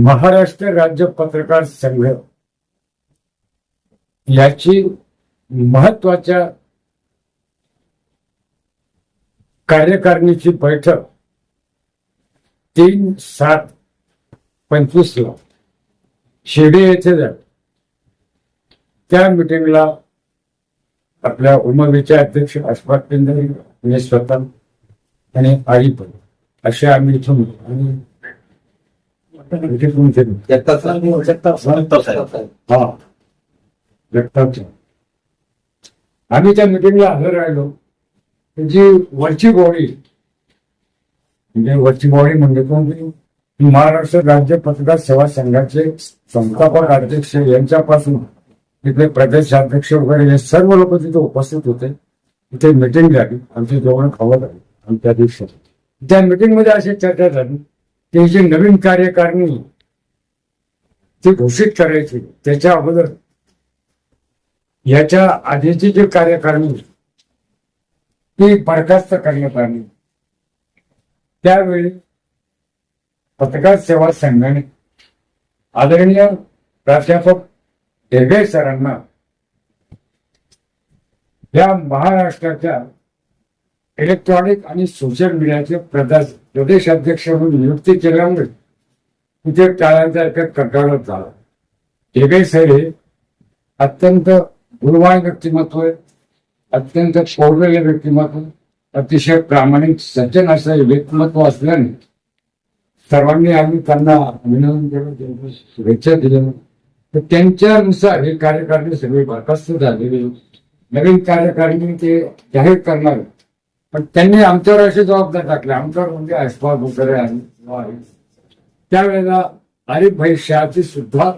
महाराष्ट्र राज्य पत्रकार संघ. याची महत्त्वाच्या कार्यकारिणीची बैठक तीन सात पंचवीस ला शिर्डी येथे झाली. त्या मिटिंगला आपल्या उमगीचे अध्यक्ष अशफाक पिंदरी मी स्वतः आणि आई पण असे आम्ही इथून आणि जगताप जगताप साहेब. हा. आम्ही त्या मिटिंगला हजर राहिलो त्यांची वरची बॉडी म्हणजे वरची बॉडी म्हणजे कोणती महाराष्ट्र राज्य पत्रकार सेवा संघाचे संस्थापक अध्यक्ष यांच्यापासून तिथे प्रदेशाध्यक्ष वगैरे हे सर्व लोक तिथे उपस्थित होते. तिथे मिटिंग झाली. आमची जेवण खावं झाली. आणि त्या दिवशी त्या मिटिंगमध्ये अशी चर्चा झाली. ते जी नवीन कार्यकारणी ती घोषित करायची त्याच्या अगोदर याच्या आधीची जी कार्यकारणी ती बरखास्त करण्यात आली. त्यावेळी पत्रकार सेवा संघाने आदरणीय प्राध्यापक ढेगे सरांना या महाराष्ट्राच्या इलेक्ट्रॉनिक आणि सोशल मीडियाचे प्रदेश प्रदेशाध्यक्ष म्हणून नियुक्ती केल्यामुळे तिथे टाळ्यांचा एक कटाळत झाला. ढेगे सर हे अत्यंत गुणवान व्यक्तिमत्व आहे अत्यंत कोरलेले व्यक्तिमत्व अतिशय प्रामाणिक सज्जन असं व्यक्तिमत्व असल्याने सर्वांनी आम्ही त्यांना अभिनंदन केलं त्यांना शुभेच्छा दिल्या. तर त्यांच्यानुसार हे कार्यकारिणी सगळी बरखास्त झालेली नवीन कार्यकारिणी ते जाहीर करणार पण त्यांनी आमच्यावर अशी जबाबदारी टाकली. आमच्यावर म्हणजे अस्पाद वगैरे आहे त्यावेळेला आरिफ भाई शहाची सुद्धा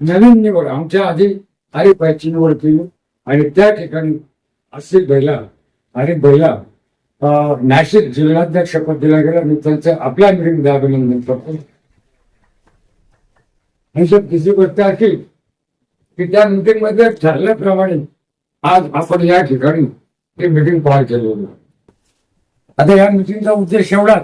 नवीन निवड आमच्या आधी आरिफ भाईची निवड केली. आणि त्या ठिकाणी असे बैला आरिफ भाईला अं, नाशिक जिल्हाध्यक्षपद दिला गेला मी त्यांचं आपल्या मिटिंगमध्ये अभिनंदन करतो. आणि सर तिची गोष्ट अशी की त्या मिटिंगमध्ये ठरल्याप्रमाणे आज आपण या ठिकाणी ही मिटिंग कॉल केलेली आहे. आता या मिटिंगचा उद्देश एवढाच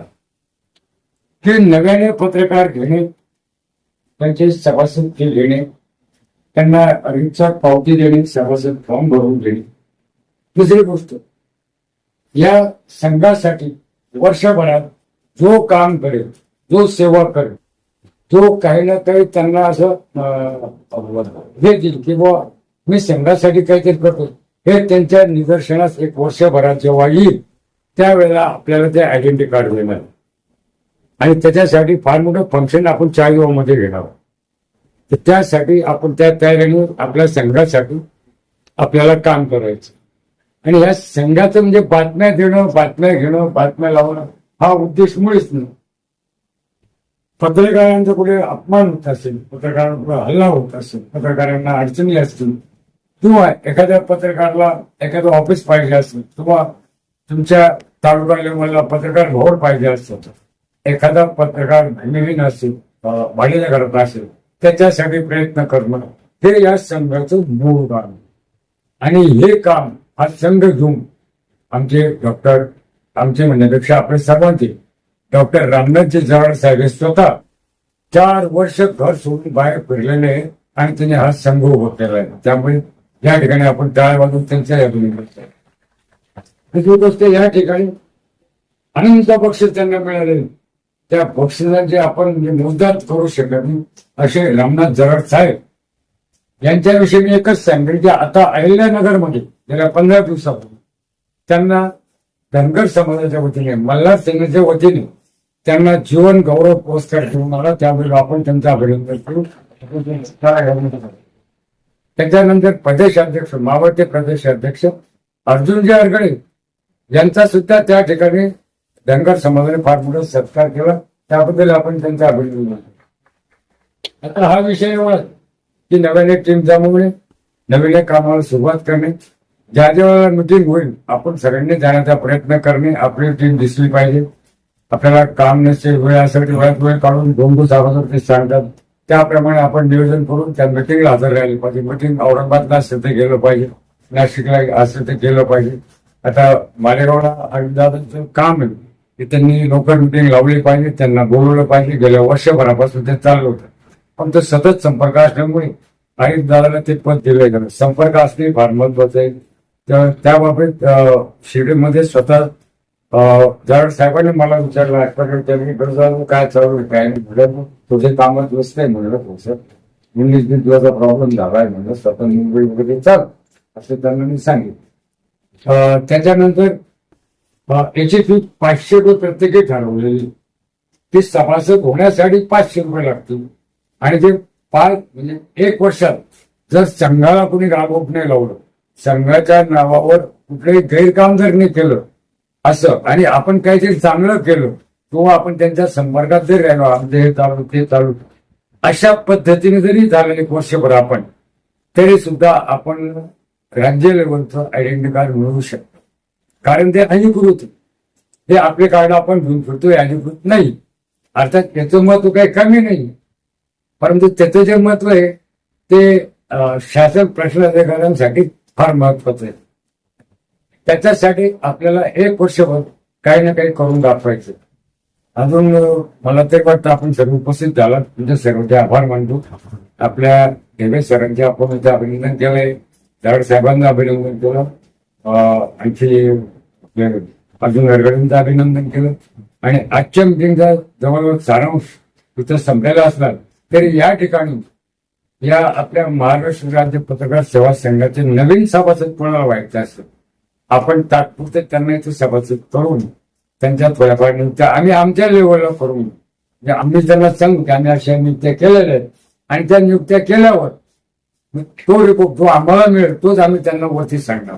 की नव्याने पत्रकार घेणे त्यांचे सभासद फी घेणे त्यांना रिक्षा पावती देणे सभासद फॉर्म भरून घेणे. दुसरी गोष्ट या संघासाठी वर्षभरात जो काम करेल जो सेवा करेल तो काही ना काही त्यांना असं हे देईल की बुवा मी संघासाठी काहीतरी करतो हे त्यांच्या निदर्शनास एक वर्षभरात जेव्हा येईल त्यावेळेला आपल्याला ते आयडेंटिटी कार्ड देणार आणि त्याच्यासाठी फार मोठं फंक्शन आपण चारमध्ये घेणार तर त्यासाठी आपण त्या तयारीने आपल्या संघासाठी आपल्याला काम करायचं. आणि या संघाचं म्हणजे बातम्या देणं बातम्या घेणं बातम्या लावणं हा उद्देश मुळीच नाही. पत्रकारांचा कुठे अपमान होत असेल पत्रकारांपुढे हल्ला होत असेल पत्रकारांना अडचणी असतील किंवा एखाद्या पत्रकाराला एखादं ऑफिस पाहिजे असेल किंवा तुमच्या तालुका लेवलला पत्रकार भवन पाहिजे असतो एखादा पत्रकार नवीन असेल अं, भाडीच्या असेल त्याच्यासाठी प्रयत्न करणं हे या संघाचं मूळ काम. आणि हे काम हा संघ घेऊन आमचे डॉक्टर आमचे म्हणण्यापेक्षा आपले सर्वांचे डॉक्टर रामनाथजी जवळ साहेब स्वतः चार वर्ष घर सोडून बाहेर फिरलेले आहे आणि त्यांनी हा संघ उभा केला आहे त्यामुळे या ठिकाणी आपण टाळ वाजून त्यांच्या या दोन्ही असते या ठिकाणी. अनंत बक्षीस त्यांना मिळाले. त्या बक्षिसांचे आपण मुद्दात करू शकत नाही असे रामनाथ जरड साहेब यांच्याविषयी मी एकच सांगेल की आता अहिल्यानगरमध्ये गेल्या पंधरा दिवसापूर्वी त्यांना धनगर समाजाच्या वतीने मल्हार सेनेच्या वतीने त्यांना जीवन गौरव पुरस्कार देऊन आला. त्यावेळी आपण त्यांचं अभिनंदन करू. त्याच्यानंतर प्रदेशाध्यक्ष मावळते प्रदेशाध्यक्ष अर्जुनजी अरगडे यांचा सुद्धा त्या ठिकाणी धनगर समाजाने फार मोठा सत्कार केला त्याबद्दल आपण त्यांचं अभिनंदन करतो. आता हा विषय एवढा की नव्याने टीम जमवणे नवीन कामाला सुरुवात करणे ज्या ज्या मिटिंग होईल आपण सगळ्यांनी जाण्याचा प्रयत्न करणे आपली टीम दिसली पाहिजे. आपल्याला काम नसेल वेळासाठी वेळात वेळ काढून दोन दिवस अगोदर ते सांगतात. त्याप्रमाणे आपण नियोजन करून त्या मिटिंगला हजर राहिले पाहिजे. मिटिंग औरंगाबादला असेल ते गेलं पाहिजे नाशिकला असेल ते गेलं पाहिजे. आता मालेगावला अजितदादांचं काम आहे. की त्यांनी लोकल मिटिंग लावली पाहिजे त्यांना बोलवलं पाहिजे. गेल्या वर्षभरापासून ते चाललं होतं. पण ते सतत संपर्क असल्यामुळे काही ते पद दिले गेलं संपर्क असणे फार महत्वाचं आहे. तर त्या बाबतीत शिर्डीमध्ये स्वतः अं, साहेबांनी मला विचारलं आजपर्यंत त्यांनी गरजा काय चालू आहे काय नाही? म्हणलं तुझे कामात व्यस्त आहे. म्हणलं हो सर इंग्लिश दिवसाचा प्रॉब्लेम झाला आहे. म्हणलं स्वतः मुंबई वगैरे चाल. असं त्यांना मी सांगितलं. त्याच्यानंतर याची फी पाचशे रुपये प्रत्येकी ठरवलेली. ती सभासद होण्यासाठी पाचशे रुपये लागतील. आणि ते पाच म्हणजे एक वर्षात जर संघाला कुणी राबवत नाही लावलं संघाच्या नावावर कुठलंही गैरकाम जर नाही केलं असं आणि आपण काहीतरी चांगलं केलं किंवा आपण त्यांच्या संपर्कात जरी राहिलो आमचं हे चालू ते चालू अशा पद्धतीने जरी झालं एक वर्षभर आपण तरी सुद्धा आपण राज्य लेवलचं आयडेंटिटी कार्ड मिळवू शकतो. कारण ते अधिकृत हे आपले कार्ड आपण घेऊन फिरतोय अधिकृत नाही. अर्थात त्याचं महत्त्व काही कमी नाही. परंतु त्याचं जे महत्त्व आहे ते शासक शासन प्रश्नाधिकाऱ्यांसाठी फार महत्वाचं आहे. त्याच्यासाठी आपल्याला एक वर्षभर काही ना काही करून दाखवायचं. अजून मला तरी वाटतं आपण सर्व उपस्थित झाला तुमच्या म्हणजे सर्वांचे आभार मानतो. आपल्या देवे सरांचे आपण इथे अभिनंदन केलंय. त्यावर साहेबांना अभिनंदन केलं. अं, आणखी अजून अर्जुन अभिनंदन केलं. आणि आजच्या मिटिंगचा जवळजवळ सारांश तिथं संपलेला असणार तरी या ठिकाणी या आपल्या महाराष्ट्र राज्य पत्रकार सेवा संघाचे नवीन सभासद कोणाला व्हायचं असतं आपण तात्पुरते त्यांना इथे सभासद करून त्यांच्या थोड्याफार आम्ही आमच्या लेवलला करून आम्ही त्यांना सांगू की आम्ही अशा नियुक्त्या केलेल्या आहेत. आणि त्या नियुक्त्या केल्यावर तो रिपोर्ट जो आम्हाला मिळेल तोच आम्ही त्यांना वरती सांगणार.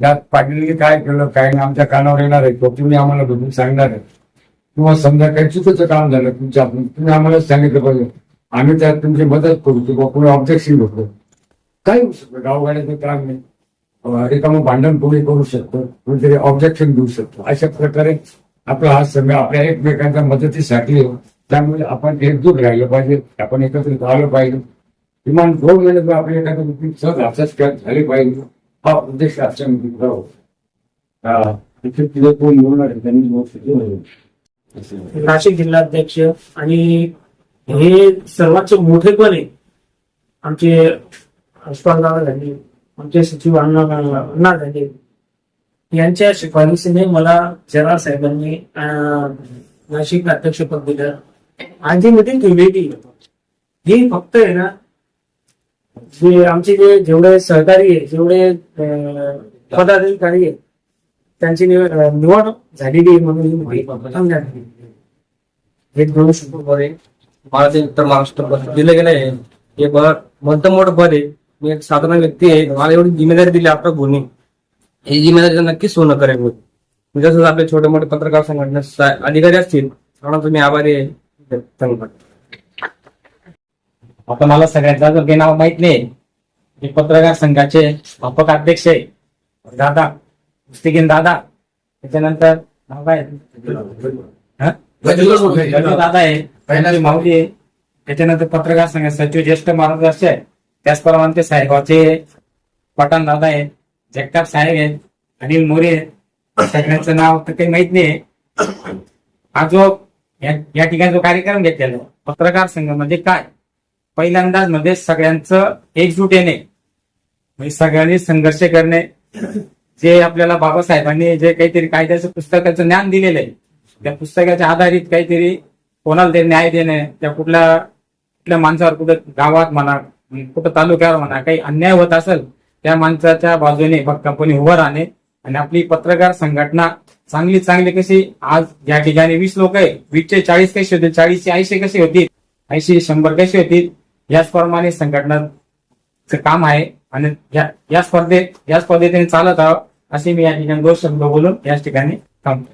यात पाटीलने काय केलं काय नाही आमच्या कानावर येणार आहे तो तुम्ही आम्हाला बघून सांगणार आहे. किंवा समजा काही चुकीचं काम झालं तुमच्या तुम्ही आम्हाला सांगितलं पाहिजे. आम्ही त्यात तुमची मदत करू किंवा कोणी ऑब्जेक्शन घेतो काय होऊ शकतं गावगाड्याचं काम नाही रिकामं भांडण कोणी करू शकतो कोणीतरी ऑब्जेक्शन देऊ शकतो. अशा प्रकारे आपला हा संघ आपल्या एकमेकांच्या मदतीसाठी त्यामुळे आपण एकजूट राहिलं पाहिजे आपण एकत्रित आलं पाहिजे. किमान दोन महिन्यात आपल्या एखाद्या गोष्टी सहज असंच झाले पाहिजे. हा उद्देश आजच्या मिटिंगचा होता तिथे तिथे कोण त्यांनी गोष्ट नाशिक जिल्हाध्यक्ष आणि हे सर्वात मोठे पण आहे. आमचे दादा झाले आमचे सचिव अण्णा अण्णा झाले. यांच्या शिफारसीने मला जरा साहेबांनी नाशिक अध्यक्षपद दिलं. आधी मिटिंग ठेवली ही फक्त आहे ना जे आमचे जे जेवढे सहकारी आहे जेवढे पदाधिकारी आहे त्यांची निवड झालेली म्हणून ही दोन ते उत्तर महाराष्ट्र दिलं गेलं आहे हे मोठं पद आहे मी एक साधारण व्यक्ती आहे. मला एवढी जिम्मेदारी दिली आपल्या गुन्हे ही जिम्मेदारी नक्कीच सोनं करेल जसं आपले छोटे मोठे पत्रकार संघटना अधिकारी असतील. म्हणून तुम्ही आभारी आहे. धन्यवाद. आता मला सगळ्यांचा जर काही नाव माहीत नाही. मी पत्रकार संघाचे स्थापक अध्यक्ष आहे. दादा कुस्तीगीन दादा. त्याच्यानंतर नाव काय? दादा आहे. माऊली आहे. त्याच्यानंतर पत्रकार संघ सचिव ज्येष्ठ मार्गदर्शक आहे. त्याचप्रमाणे ते साहेबाचे पठाण दादा आहे. जगताप साहेब आहेत अनिल मोरे आहेत सगळ्यांचं नाव तर काही माहीत नाही. हा जो या या ठिकाणी जो कार्यक्रम घेतलेला पत्रकार संघ म्हणजे काय? पहिल्यांदाच मध्ये सगळ्यांचं एकजूट येणे म्हणजे सगळ्यांनी संघर्ष करणे जे आपल्याला बाबासाहेबांनी जे काहीतरी कायद्याचं पुस्तकाचं ज्ञान दिलेलं आहे त्या पुस्तकाच्या आधारित काहीतरी कोणाला ते न्याय देणे त्या कुठल्या कुठल्या माणसावर कुठं गावात म्हणा कुठं तालुक्यावर म्हणा काही अन्याय होत असेल त्या माणसाच्या बाजूने कंपनी उभं राहणे आणि आपली पत्रकार संघटना चांगली चांगली कशी आज या ठिकाणी वीस लोक आहे वीसचे चाळीस कशी होतील चाळीसचे ऐंशी कशी होतील ऐंशी शंभर कशी होतील याचप्रमाणे संघटनाचं काम आहे आणि या या स्पर्धेत या स्पर्धेत चालत आहोत असे मी या ठिकाणी दोन शब्द बोलून याच ठिकाणी थांबतो.